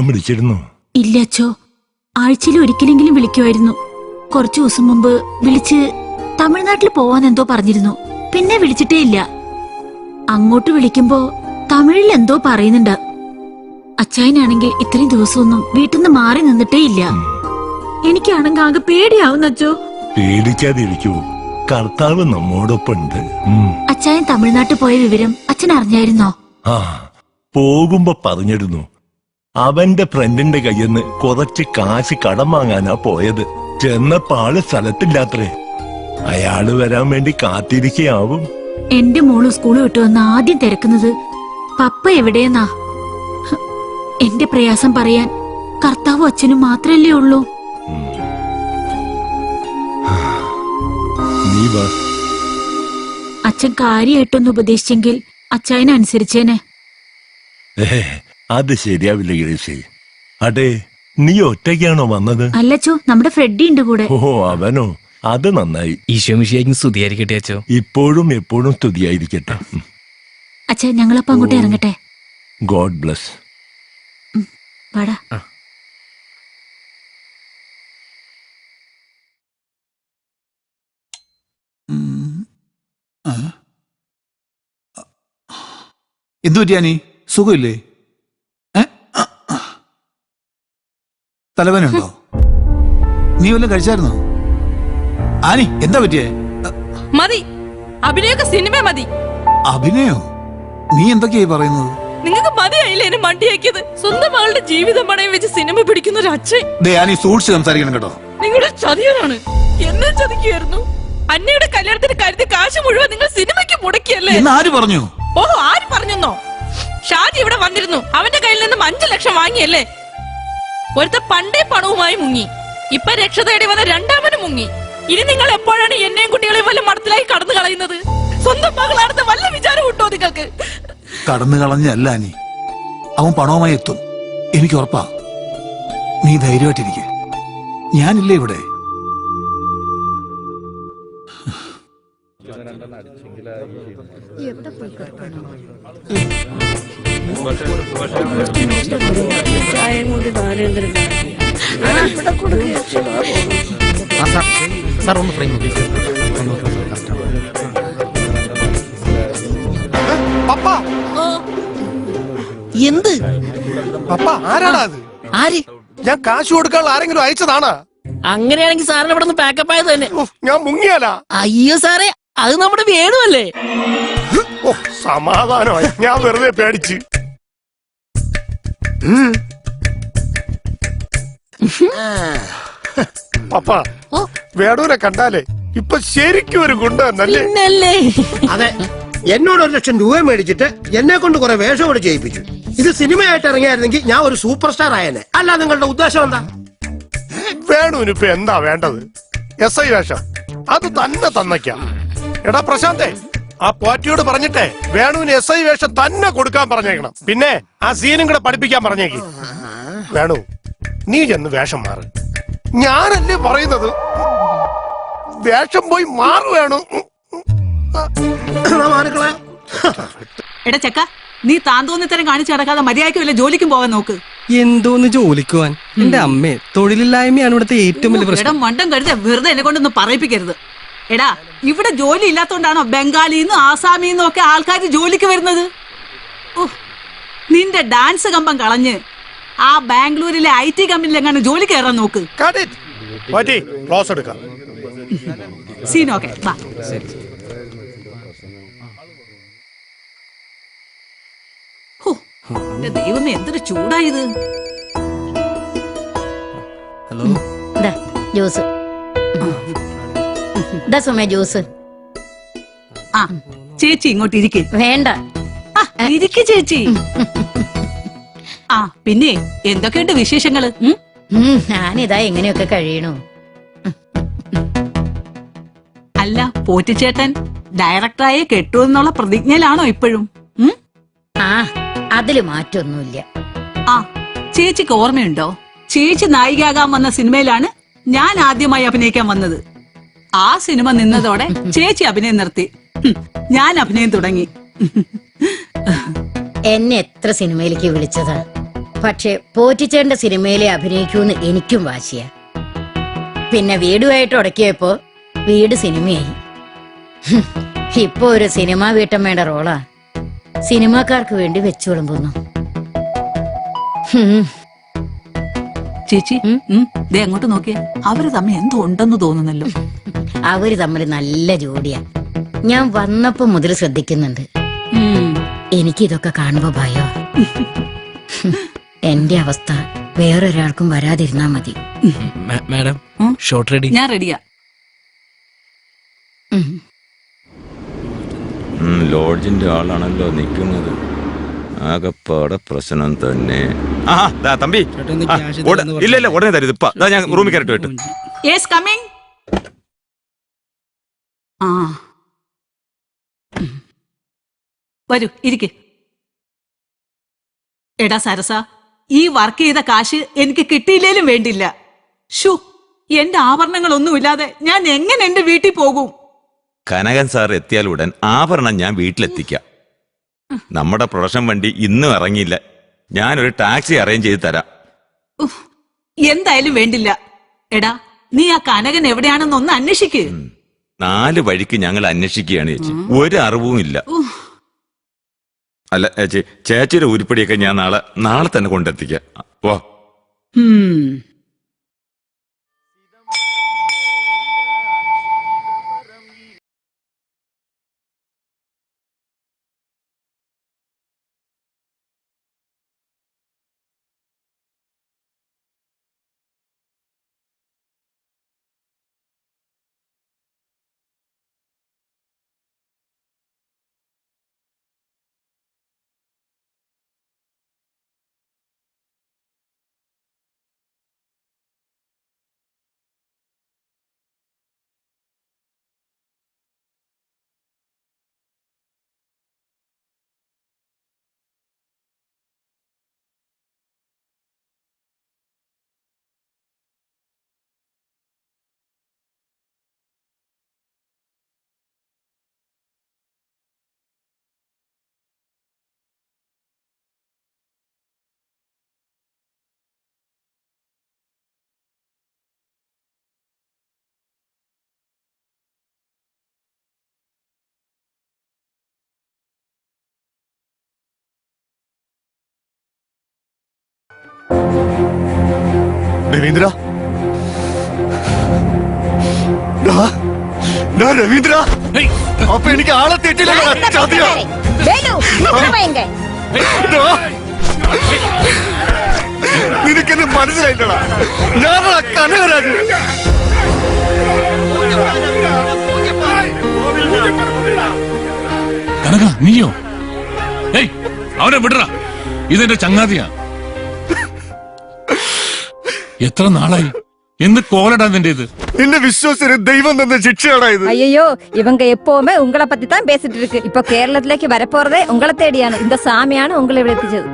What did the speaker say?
ഞാൻ വിളിച്ചിരുന്നു ഇല്ല അച്ചോ ആഴ്ചയിൽ ഒരിക്കലെങ്കിലും വിളിക്കുമായിരുന്നു. കുറച്ചു ദിവസം മുമ്പ് വിളിച്ച് തമിഴ്നാട്ടിൽ പോവാൻ എന്തോ പറഞ്ഞിരുന്നു. പിന്നെ വിളിച്ചിട്ടേ ഇല്ല. അങ്ങോട്ട് വിളിക്കുമ്പോ തമിഴിൽ എന്തോ പറയുന്നുണ്ട്. അച്ചായനാണെങ്കിൽ ഇത്രയും ദിവസമൊന്നും വീട്ടിൽ നിന്ന് മാറി നിന്നിട്ടേ ഇല്ല. എനിക്കാണെങ്കിൽ ആകെ പേടിയാവുന്ന അച്ചോ പേടിക്കാതിരിക്കൂ. കർത്താവ് നമ്മോടൊപ്പമുണ്ട്. ഉം. അച്ചായൻ തമിഴ്നാട്ടിൽ പോയ വിവരം അച്ഛൻ അറിഞ്ഞായിരുന്നോ? ആ പോകുമ്പോ പറഞ്ഞിരുന്നു. അവന്റെ ഫ്രണ്ടിന്റെ കയ്യിൽ നിന്ന് കുറച്ച് കാശ് കടം വാങ്ങാനാ പോയത്. ചെന്നപ്പോ ആൾ സ്ഥലത്തില്ലാത്രേ. അയാൾ വരാൻ വേണ്ടി കാത്തിരിക്കയാവും. എന്റെ മോൾ സ്കൂൾ വിട്ടു വന്ന് ആദ്യം തിരക്കുന്നത് പപ്പ എവിടെയെന്നാ? എന്റെ പ്രയാസം പറയാൻ കർത്താവ് അച്ഛനും മാത്രല്ലേ ഉള്ളൂ. അച്ഛൻ കാര്യമായിട്ടൊന്ന് ഉപദേശിച്ചെങ്കിൽ അച്ഛായനെ അനുസരിച്ചേനെ അത് ശരിയാവില്ല ഗ്രേസി അതെ നീ ഒറ്റയ്ക്കാണോ വന്നത്? അല്ലച്ചോ നമ്മുടെ ഫ്രെഡി ഉണ്ട് കൂടെ. ഓ അവനോ? അത് നന്നായി. ഈശോ മിഷിയായിരിക്കും സ്തുതിയായിരിക്കട്ടെ അച്ചോ ഇപ്പോഴും എപ്പോഴും സ്തുതിയായിരിക്കട്ടെ. അച്ഛ ഞങ്ങളപ്പോ അങ്ങോട്ട് ഇറങ്ങട്ടെ. God bless. വാടാ. എന്തു പറ്റിയാനി സുഖമില്ലേ? തലവേനുണ്ടോ നീ വല്ലതും കഴിച്ചായിരുന്നോ? ആനി എന്താ പറ്റിയേ? മതി. അഭിനയൊക്കെ സിനിമ മതി. അഭിനയോ? നീ എന്തൊക്കെയായി പറയുന്നത്? നിങ്ങൾക്ക് മതിയായില്ലേ എന്നെ മണ്ടിയാക്കിയത്? സ്വന്തം മകളുടെ ജീവിതം പണയം വെച്ച് സിനിമ പിടിക്കുന്ന ഒരു അച്ഛൻ ദേ ആനി സൂക്ഷിച്ച് സംസാരിക്കണം കേട്ടോ. നിങ്ങളുടെ ചതിയനാണ്. എന്നെ ചതിക്കുകയായിരുന്നു അന്നയുടെ കല്യാണത്തിന് കരുതി കാശ് മുഴുവൻ നിങ്ങൾ സിനിമയ്ക്ക് മുടക്കിയല്ലേ? ആര് പറഞ്ഞു? ഓഹോ ആര് പറഞ്ഞെന്നോ? ഷാജി ഇവിടെ വന്നിരുന്നു. അവന്റെ കയ്യിൽ നിന്നും അഞ്ചു ലക്ഷം വാങ്ങിയല്ലേ? ഒരുത്ത പണ്ടേ പണവുമായി മുങ്ങി. ഇപ്പൊ രക്ഷ തേടി വന്ന രണ്ടാമനും മുങ്ങി. ഇനി നിങ്ങൾ എപ്പോഴാണ് എന്നെയും കുട്ടികളെയും വല്ല മടത്തിലായി കടന്നു കളയുന്നത്? സ്വന്തം മകളാണെന്ന് വല്ല വിചാരം കിട്ടോ നിങ്ങൾക്ക്? കടന്നു കളഞ്ഞല്ല നീ അവൻ പണവുമായി എത്തും. എനിക്ക് ഉറപ്പാ. നീ ധൈര്യമായിട്ടിരിക്കെ. ഞാനില്ലേ ഇവിടെ? സാർ ഒന്ന് ഫ്രെയിം പപ്പ എന്ത്? പപ്പ ആരാടാ അത്? ആര്? ഞാൻ കാശ് കൊടുക്കാനുള്ള ആരെങ്കിലും അയച്ചതാണാ? അങ്ങനെയാണെങ്കിൽ സാറിന് ഇവിടെ നിന്ന് പാക്കപ്പ് ആയത് തന്നെ. ഞാൻ മുങ്ങിയാലാ. അയ്യോ സാറേ അത് നമ്മുടെ വേണുവല്ലേ? ഓ സമാധാനമായി. ഞാൻ വെറുതെ പേടിച്ച്. പപ്പ ഓ. വേടൂരെ കണ്ടാലേ ഇപ്പൊ ശരിക്കും ഒരു ഗുണ്ട എന്നല്ലേ? പിന്നല്ലേ? അതെ. എന്നോട് ഒരു ലക്ഷം രൂപ മേടിച്ചിട്ട് എന്നെ കൊണ്ട് കുറെ വേഷം കൂടെ ചെയ്യിപ്പിച്ചു. ഇത് സിനിമയായിട്ട് ഇറങ്ങിയായിരുന്നെങ്കിൽ ഞാൻ ഒരു സൂപ്പർ സ്റ്റാർ ആയനെ. അല്ല നിങ്ങളുടെ ഉദ്ദേശം എന്താ? വേണുവിന് ഇപ്പൊ എന്താ വേണ്ടത്? എസ് ഐ വേഷം. അത് തന്നെ തന്നയ്ക്കാം എടാ പ്രശാന്തേ ആ പോറ്റിയോട് പറഞ്ഞിട്ടേ വേണുവിന് എസ് ഐ വേഷം തന്നെ കൊടുക്കാൻ പറഞ്ഞേക്കണം. പിന്നെ ആ സീനും കൂടെ പഠിപ്പിക്കാൻ പറഞ്ഞേക്കി. വേണു നീ ചെന്ന് വേഷം മാറ്. ഞാനല്ലേ പറയുന്നത്? വേഷം പോയി മാറു വേണു. എടാ ചെക്ക നീ താൻ തോന്നിത്തരം കാണിച്ചു നടക്കാതെ മര്യാദയ്ക്ക് വല്ല ജോലിക്കും പോകാൻ നോക്ക്. എന്തോന്ന് ജോലിക്കുവാൻ? എന്റെ അമ്മേ തൊഴിലില്ലായ്മയാണ് ഇവിടുത്തെ ഏറ്റവും വലിയ പ്രശ്നം. മണ്ടം കരുത വെറുതെ എന്നെ കൊണ്ടൊന്ന് പറയിപ്പിക്കരുത്. എടാ ഇവിടെ ജോലി ഇല്ലാത്തോണ്ടാണോ ബംഗാളിന്നും ആസാമിന്നും ഒക്കെ ആൾക്കാർ ജോലിക്ക് വരുന്നത്? ഓ നിന്റെ ഡാൻസ് കമ്പം കളഞ്ഞ് ആ ബാംഗ്ലൂരിലെ ഐ ടി കമ്പനിയിൽ എങ്ങനെ ജോലി കയറാൻ നോക്ക്. പോറ്റി ക്ലോസ് എടുക്കാം. ദൈവമേ എന്തൊരു ചൂടായത് ഹലോ ദാ, ജ്യൂസ് ഇതാ സുമ ജ്യൂസ്? ആ. ചേച്ചി ഇങ്ങോട്ട് ഇരിക്കേ. വേണ്ട. ഇരിക്കേ ചേച്ചി. ആ പിന്നെ എന്തൊക്കെയുണ്ട് വിശേഷങ്ങൾ? ഞാനിതാ എങ്ങനെയൊക്കെ കഴിയണു. അല്ല പോറ്റിച്ചേട്ടൻ ഡയറക്ടറായി കെട്ടു എന്നുള്ള പ്രതിജ്ഞയിലാണോ ഇപ്പോഴും? ആ അതിൽ മാറ്റൊന്നുമില്ല. ആ ചേച്ചിക്ക് ഓർമ്മയുണ്ടോ? ചേച്ചി നായികയാകാൻ വന്ന സിനിമയിലാണ് ഞാൻ ആദ്യമായി അഭിനയിക്കാൻ വന്നത്. ആ സിനിമ നിന്നതോടെ ചേച്ചി അഭിനയം നിർത്തി. ഞാൻ അഭിനയം തുടങ്ങി. എന്നെ എത്ര സിനിമയിലേക്ക് വിളിച്ചതാ? പക്ഷെ പോറ്റിച്ചേണ്ട സിനിമയിലെ അഭിനയിക്കൂന്ന് എനിക്കും വാശിയ. പിന്നെ വീടുമായിട്ട് ഉടക്കിയപ്പോ വീട് സിനിമയായി. ഇപ്പൊ ഒരു സിനിമാ വേണ്ട റോളാ. സിനിമാക്കാർക്ക് വേണ്ടി വെച്ചു വിളമ്പുന്നു. ചേച്ചി ദേ അങ്ങോട്ട് നോക്കിയേ. അവർ തമ്മിൽ എന്തോ ഉണ്ടെന്ന് തോന്നുന്നല്ലോ. അവർ തമ്മിൽ നല്ല ജോഡിയാ. ഞാൻ വന്നപ്പോ മുതൽ ശ്രദ്ധിക്കുന്നുണ്ട്. എനിക്ക് ഇതൊക്കെ കാണുമ്പോ ഭയോ? എന്റെ അവസ്ഥ വേറൊരാൾക്കും വരാതിരുന്നാ മതി. മാഡം? ഷോർട്ട് റെഡി ഞാൻ റെഡിയാ ലോഡ്ജിന്റെ ആളാണല്ലോ നിൽക്കുന്നത് ആകപ്പാടെ പ്രശ്നം തന്നെ. തമ്പി. ഇല്ല ഇല്ല ഉടനെ തരും. ഇപ്പ ദാ ഞാൻ റൂമിൽ കയറിട്ട് വിട്ടു. ആ. വരൂ ഇരിക്ക്. എടാ സരസ ഈ വർക്ക് ചെയ്ത കാശ് എനിക്ക് കിട്ടിയില്ലേലും വേണ്ടില്ല. ഷു എന്റെ ആഭരണങ്ങളൊന്നുമില്ലാതെ ഞാൻ എങ്ങനെ എന്റെ വീട്ടിൽ പോകും? കനകൻ സാർ എത്തിയാൽ ഉടൻ ആഭരണം ഞാൻ വീട്ടിലെത്തിക്കാം. നമ്മുടെ പ്രൊഡക്ഷൻ വണ്ടി ഇന്നും ഇറങ്ങിയില്ല. ഞാനൊരു ടാക്സി അറേഞ്ച് ചെയ്ത് തരാം. എന്തായാലും വേണ്ടില്ല. എടാ നീ ആ കനകൻ എവിടെയാണെന്ന് ഒന്ന് അന്വേഷിക്ക് നാല് വഴിക്ക് ഞങ്ങൾ അന്വേഷിക്കുകയാണ് ചേച്ചി. ഒരു അറിവും ഇല്ല. അല്ല ചേച്ചി ചേച്ചിയുടെ ഉരുപ്പടിയൊക്കെ ഞാൻ നാളെ നാളെ തന്നെ കൊണ്ടെത്തിക്കാം. രവീന്ദ്ര. രവീന്ദ്ര. അപ്പൊ എനിക്ക് ആളെ തെറ്റില്ല. നിനക്കെന്നെ മനസ്സിലായിട്ടടാ ഞാനാ കനകരാജ്. കനക നീയോ? ഏയ് അവനെ വിടറ. ഇതെന്റെ ചങ്ങാതിയാ. എത്ര നാളായി എന്ത് കോലടാ നിന്റെ ഇത് നിന്നെ വിശ്വസിച്ച് ദൈവം തന്ന ശിക്ഷയാടാ ഇത് ஐயோ இவங்க எப்பவுமே உங்களை பத்தி தான் பேசிட்டு இருக்கு இப்போ கேரளத்திலேக்கு வரப்போறதே உங்களை தேடியான இந்த சாமியான உங்களை விடுத்துச்சது